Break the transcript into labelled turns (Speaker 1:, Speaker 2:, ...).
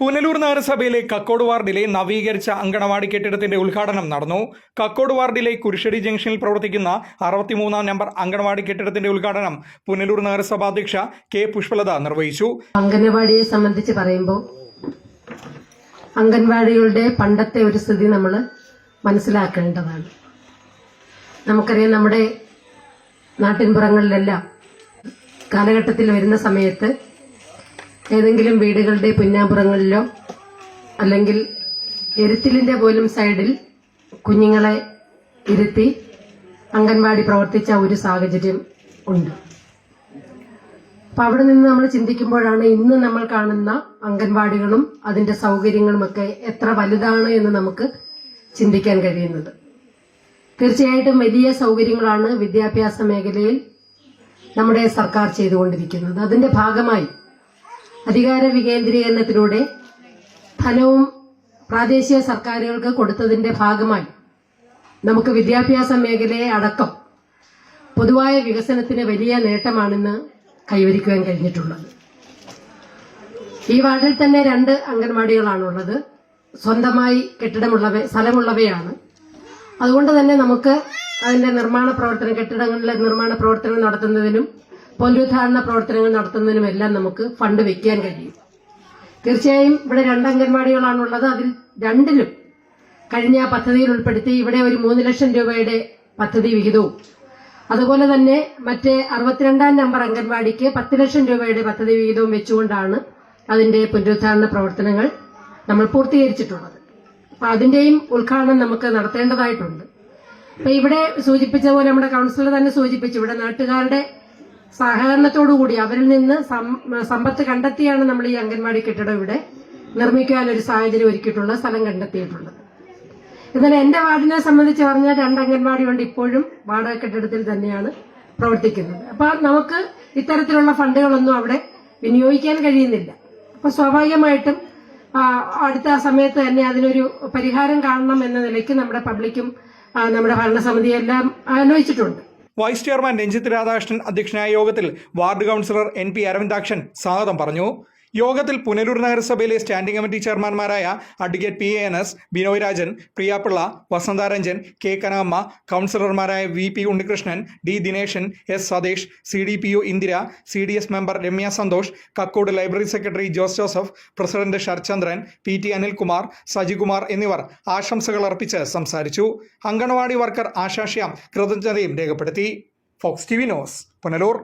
Speaker 1: പുനലൂർ നഗരസഭയിലെ കക്കോട് വാർഡിലെ നവീകരിച്ച അങ്കണവാടി കെട്ടിടത്തിന്റെ ഉദ്ഘാടനം നടന്നു. കക്കോട് വാർഡിലെ കുരിശ്ശടി ജംഗ്ഷനിൽ പ്രവർത്തിക്കുന്ന അറുപത്തിമൂന്നാം നമ്പർ അങ്കണവാടി കെട്ടിടത്തിന്റെ ഉദ്ഘാടനം പുനലൂർ നഗരസഭാ അധ്യക്ഷ കെ പുഷ്പലത നിർവഹിച്ചു.
Speaker 2: അംഗനവാടിയെ സംബന്ധിച്ച് പറയുമ്പോൾ അംഗൻവാടികളുടെ പണ്ടത്തെ ഒരു സ്ഥിതി നമ്മൾ മനസ്സിലാക്കേണ്ടതാണ്. നമുക്കറിയാം നമ്മുടെ നാട്ടിൻപുറങ്ങളിലെല്ലാം കാലഘട്ടത്തിൽ വരുന്ന സമയത്ത് ഏതെങ്കിലും വീടുകളുടെ പുന്നാപുറങ്ങളിലോ അല്ലെങ്കിൽ എരുത്തിലിന്റെ പോലും സൈഡിൽ കുഞ്ഞുങ്ങളെ ഇരുത്തി അംഗൻവാടി പ്രവർത്തിച്ച ഒരു സാഹചര്യം ഉണ്ട്. അപ്പം അവിടെ നിന്ന് നമ്മൾ ചിന്തിക്കുമ്പോഴാണ് ഇന്ന് നമ്മൾ കാണുന്ന അംഗൻവാടികളും അതിന്റെ സൗകര്യങ്ങളും ഒക്കെ എത്ര വലുതാണ് എന്ന് നമുക്ക് ചിന്തിക്കാൻ കഴിയുന്നത്. തീർച്ചയായിട്ടും വലിയ സൗകര്യങ്ങളാണ് വിദ്യാഭ്യാസ മേഖലയിൽ നമ്മുടെ സർക്കാർ ചെയ്തുകൊണ്ടിരിക്കുന്നത്. അതിന്റെ ഭാഗമായി അധികാര വികേന്ദ്രീകരണത്തിലൂടെ ധനവും പ്രാദേശിക സർക്കാരുകൾക്ക് കൊടുത്തതിന്റെ ഭാഗമായി നമുക്ക് വിദ്യാഭ്യാസ മേഖലയെ അടക്കം പൊതുവായ വികസനത്തിന് വലിയ നേട്ടമാണെന്ന് കൈവരിക്കുവാൻ കഴിഞ്ഞിട്ടുള്ളത്. ഈ വാർഡിൽ തന്നെ രണ്ട് അംഗൻവാടികളാണുള്ളത്. സ്വന്തമായി കെട്ടിടമുള്ളവ സ്ഥലമുള്ളവയാണ്. അതുകൊണ്ട് തന്നെ നമുക്ക് അതിന്റെ നിർമ്മാണ പ്രവർത്തനം കെട്ടിടങ്ങളിലെ നിർമ്മാണ പ്രവർത്തനം നടത്തുന്നതിനും പുനരുദ്ധാരണ പ്രവർത്തനങ്ങൾ നടത്തുന്നതിനുമെല്ലാം നമുക്ക് ഫണ്ട് വെക്കാൻ കഴിയും. തീർച്ചയായും ഇവിടെ രണ്ട് അംഗൻവാടികളാണുള്ളത്. അതിൽ രണ്ടിലും കഴിഞ്ഞ പദ്ധതിയിൽ ഉൾപ്പെടുത്തി ഇവിടെ ഒരു മൂന്ന് ലക്ഷം രൂപയുടെ പദ്ധതി വിഹിതവും. അതുപോലെ തന്നെ മറ്റേ അറുപത്തിരണ്ടാം നമ്പർ അംഗൻവാടിക്ക് പത്ത് ലക്ഷം രൂപയുടെ പദ്ധതി വിഹിതവും വെച്ചുകൊണ്ടാണ് അതിന്റെ പുനരുദ്ധാരണ പ്രവർത്തനങ്ങൾ നമ്മൾ പൂർത്തീകരിച്ചിട്ടുള്ളത്. അപ്പൊ അതിന്റെയും ഉദ്ഘാടനം നമുക്ക് നടത്തേണ്ടതായിട്ടുണ്ട്. അപ്പൊ ഇവിടെ സൂചിപ്പിച്ച പോലെ നമ്മുടെ കൗൺസിലർ തന്നെ സൂചിപ്പിച്ചു. ഇവിടെ നാട്ടുകാരുടെ സഹകരണത്തോടുകൂടി അവരിൽ നിന്ന് സമ്പത്ത് കണ്ടെത്തിയാണ് നമ്മൾ ഈ അംഗൻവാടി കെട്ടിടം ഇവിടെ നിർമ്മിക്കാൻ ഒരു സാഹചര്യം ഒരുക്കിയിട്ടുള്ള സ്ഥലം കണ്ടെത്തിയിട്ടുള്ളത്. എന്നാൽ എന്റെ വാർഡിനെ സംബന്ധിച്ച് പറഞ്ഞാൽ രണ്ട് അംഗൻവാടി കൊണ്ട് ഇപ്പോഴും വാടക കെട്ടിടത്തിൽ തന്നെയാണ് പ്രവർത്തിക്കുന്നത്. അപ്പൊ നമുക്ക് ഇത്തരത്തിലുള്ള ഫണ്ടുകളൊന്നും അവിടെ വിനിയോഗിക്കാൻ കഴിയുന്നില്ല. അപ്പൊ സ്വാഭാവികമായിട്ടും അടുത്ത സമയത്ത് തന്നെ അതിനൊരു പരിഹാരം കാണണം എന്ന നിലയ്ക്ക് നമ്മുടെ പബ്ലിക്കും നമ്മുടെ നമ്മുടെ ഭരണസമിതിയെല്ലാം ആലോചിച്ചിട്ടുണ്ട്.
Speaker 1: വൈസ് ചെയർമാൻ രഞ്ജിത്ത് രാധാകൃഷ്ണൻ അധ്യക്ഷനായ യോഗത്തിൽ ward councillor N P Aravindakshan സ്വാഗതം പറഞ്ഞു യോഗത്തിൽ പുനലൂർ നഗരസഭയിലെ standing committee ചെയർമാൻമാരായ advocate P A N S Binoy Rajan Priya Pillai Vasantha Ranjan K Kanakamma കൗൺസിലർമാരായ V P Unnikrishnan D Dineshan S Satheesh C D P U Indira C D S member Ramya Santhosh Kakkod library secretary Jose Joseph president Sarachandran P T Anilkumar Sajikumar എന്നിവർ ആശംസകൾ അർപ്പിച്ച് സംസാരിച്ചു. Anganwadi worker ആശാശ്യാം കൃതജ്ഞതയും രേഖപ്പെടുത്തി. Fox T V news Punalur.